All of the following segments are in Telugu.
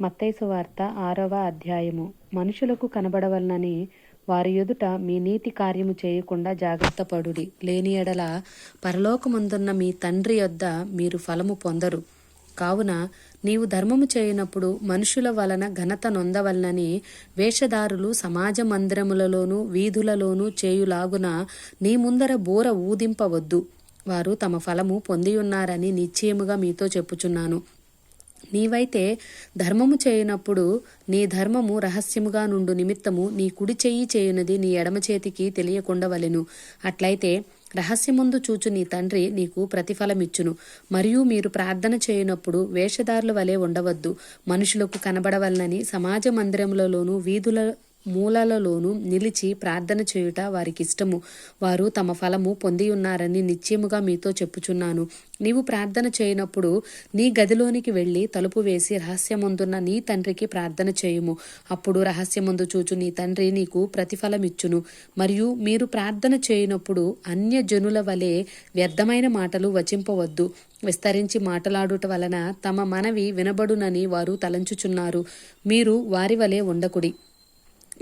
మత్తైసు వార్త ఆరవ అధ్యాయము. మనుషులకు కనబడవలనని వారి ఎదుట మీ నీతి కార్యము చేయకుండా జాగ్రత్త పడుడి. లేని ఎడల పరలోకమందున్న మీ తండ్రి యొద్ద మీరు ఫలము పొందరు. కావున నీవు ధర్మము చేయనప్పుడు మనుషుల వలన ఘనత నొందవలనని వేషధారులు సమాజ మందిరములలోనూ వీధులలోనూ చేయులాగున నీ ముందర బోర ఊదింపవద్దు. వారు తమ ఫలము పొందియున్నారని నిశ్చయముగా మీతో చెప్పుచున్నాను. నీవైతే ధర్మము చేయనప్పుడు నీ ధర్మము రహస్యముగా నుండు నిమిత్తము నీ కుడి చెయ్యి చేయునది నీ ఎడమ చేతికి తెలియకుండవలెను. అట్లయితే రహస్యముందు చూచు నీ తండ్రి నీకు ప్రతిఫలమిచ్చును. మరియు మీరు ప్రార్థన చేయనప్పుడు వేషధారుల వలె ఉండవద్దు. మనుషులకు కనబడవలనని సమాజ మందిరములలోనూ వీధుల మూలలలోనూ నిలిచి ప్రార్థన చేయుట వారికి ఇష్టము. వారు తమ ఫలము పొంది ఉన్నారని నిశ్చయముగా మీతో చెప్పుచున్నాను. నీవు ప్రార్థన చేయనప్పుడు నీ గదిలోనికి వెళ్ళి తలుపు వేసి రహస్యముందున్న నీ తండ్రికి ప్రార్థన చేయుము. అప్పుడు రహస్యముందు చూచు నీ తండ్రి నీకు ప్రతిఫలమిచ్చును. మరియు మీరు ప్రార్థన చేయనప్పుడు అన్య జనుల వలె వ్యర్థమైన మాటలు వచింపవద్దు. విస్తరించి మాటలాడుట వలన తమ మనవి వినబడునని వారు తలంచుచున్నారు. మీరు వారి వలె ఉండకుడి.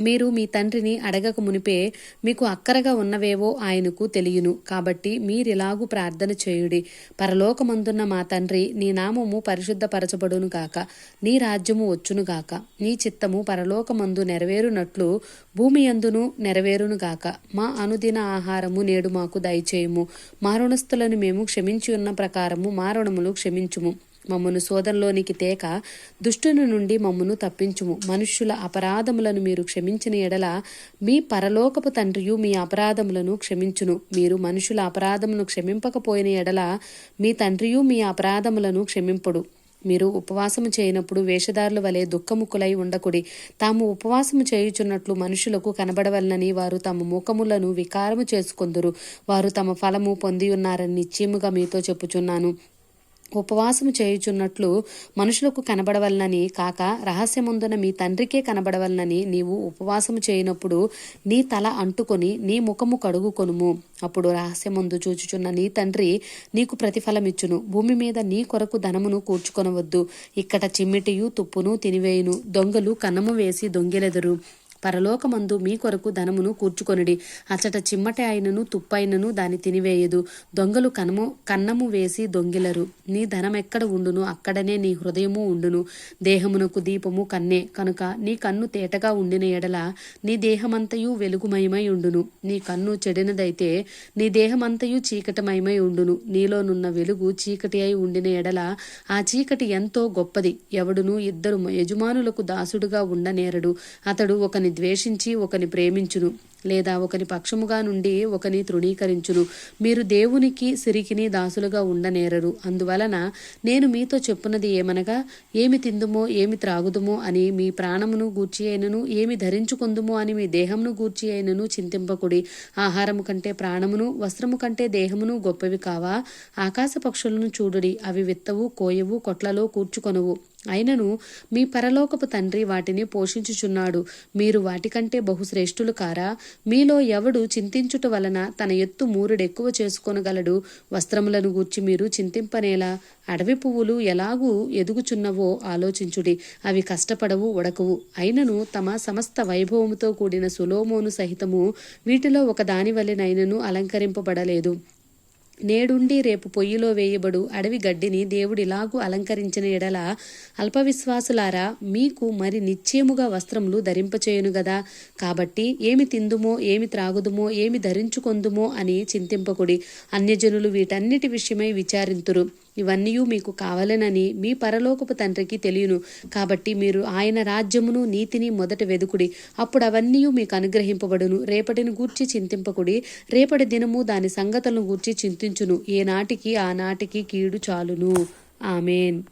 మీరు మీ తండ్రిని అడగక మునిపే మీకు అక్కరగా ఉన్నవేవో ఆయనకు తెలియను. కాబట్టి మీరిలాగు ప్రార్థన చేయుడి. పరలోకమందున్న మా తండ్రి నీ నామము పరిశుద్ధపరచబడును గాక. నీ రాజ్యము వచ్చును గాక. నీ చిత్తము పరలోకమందు నెరవేరునట్లు భూమి అందును నెరవేరును గాక. మా అనుదిన ఆహారము నేడు మాకు దయచేయము. మా రుణస్థులను మేము క్షమించి ఉన్న ప్రకారము మా రుణములు క్షమించుము. మమ్మను శోధనలోనికి తేక దుష్టుని నుండి మమ్మను తప్పించుము. మనుష్యుల అపరాధములను మీరు క్షమించిన ఎడల మీ పరలోకపు తండ్రియు మీ అపరాధములను క్షమించును. మీరు మనుషుల అపరాధమును క్షమింపకపోయిన ఎడల మీ తండ్రియు మీ అపరాధములను క్షమింపడు. మీరు ఉపవాసము చేయనప్పుడు వేషధారుల వలె దుఃఖముకులై ఉండకుడి. తాము ఉపవాసము చేయుచున్నట్లు మనుషులకు కనబడవలనని వారు తమ ముఖములను వికారము చేసుకొందురు. వారు తమ ఫలము పొందియున్నారని నిశ్చయముగా మీతో చెప్పుచున్నాను. ఉపవాసము చేయుచున్నట్లు మనుషులకు కనబడవలనని కాక రహస్యముందున మీ తండ్రికే కనబడవలనని నీవు ఉపవాసము చేయనప్పుడు నీ తల అంటుకొని నీ ముఖము కడుగుకొనుము. అప్పుడు రహస్యముందు చూచుచున్న నీ తండ్రి నీకు ప్రతిఫలమిచ్చును. భూమి మీద నీ కొరకు ధనమును కూర్చుకొనవద్దు. ఇక్కడ చిమ్మిటియు తుప్పును తినివేయును. దొంగలు కన్నము వేసి దొంగిలెదరు. పరలోకమందు మీ కొరకు ధనమును కూర్చుకొనిడి. అచట చిమ్మట అయినను తుప్పైనను దాని తినివేయదు. దొంగలు కనము కన్నము వేసి దొంగిలరు. నీ ధనమెక్కడ ఉండును? అక్కడనే నీ హృదయము ఉండును. దేహమునకు దీపము కన్నే. కనుక నీ కన్ను తేటగా ఉండిన ఎడల నీ దేహమంతయు వెలుగుమయమై ఉండును. నీ కన్ను చెడినదైతే నీ దేహమంతయు చీకటమయమై ఉండును. నీలోనున్న వెలుగు చీకటి అయి ఉండిన ఎడల ఆ చీకటి ఎంతో గొప్పది. ఎవడును ఇద్దరు యజమానులకు దాసుడుగా ఉండనేరడు. అతడు ఒక ఒకని ద్వేషించి ఒకని ప్రేమించును లేదా ఒకని పక్షముగా నుండి ఒకని తృణీకరించును. మీరు దేవునికి సిరికిని దాసులుగా ఉండనేరరు. అందువలన నేను మీతో చెప్పున్నది ఏమనగా ఏమి తిందుమో ఏమి త్రాగుదుమో అని మీ ప్రాణమును గూర్చి అయినను ఏమి ధరించుకుందుమో అని మీ దేహమును గూర్చి అయినను చింతింపకుడి. ఆహారము కంటే ప్రాణమును వస్త్రము కంటే దేహమును గొప్పవి కావా? ఆకాశ పక్షులను చూడుడి. అవి విత్తవు కోయవు కొట్లలో కూర్చుకొనవు. అయినను మీ పరలోకపు తండ్రి వాటిని పోషించుచున్నాడు. మీరు వాటికంటే బహుశ్రేష్ఠులు కారా? మీలో ఎవడు చింతించుట వలన తన ఎత్తు మూరుడెక్కువ చేసుకొనగలడు? వస్త్రములను గూర్చి మీరు చింతింపనేలా? అడవి పువ్వులు ఎలాగూ ఎదుగుచున్నవో ఆలోచించుడి. అవి కష్టపడవు ఉడకవు. అయినను తమ సమస్త వైభవముతో కూడిన సులోమోను సహితము వీటిలో ఒక దాని వలెనైనను అలంకరింపబడలేదు. నేడుండి రేపు పొయ్యిలో వేయబడు అడవి గడ్డిని దేవుడిలాగూ అలంకరించిన ఎడల అల్పవిశ్వాసులారా మీకు మరి నిశ్చయముగా వస్త్రములు ధరింపచేయును గదా? కాబట్టి ఏమి తిందుమో ఏమి త్రాగుదుమో ఏమి ధరించుకొందుమో అని చింతింపకుడి. అన్యజనులు వీటన్నిటి విషయమై విచారింతురు. ఇవన్నీ మీకు కావాలనని మీ పరలోకపు తండ్రికి తెలియను. కాబట్టి మీరు ఆయన రాజ్యమును నీతిని మొదట వెదుకుడి. అప్పుడు అవన్నీ మీకు అనుగ్రహింపబడును. రేపటిని గూర్చి చింతింపకుడి. రేపటి దినము దాని సంగతులను గూర్చి చింతించును. ఏనాటికి ఆనాటికి ఆ నాటికి కీడు చాలును. ఆమెన్.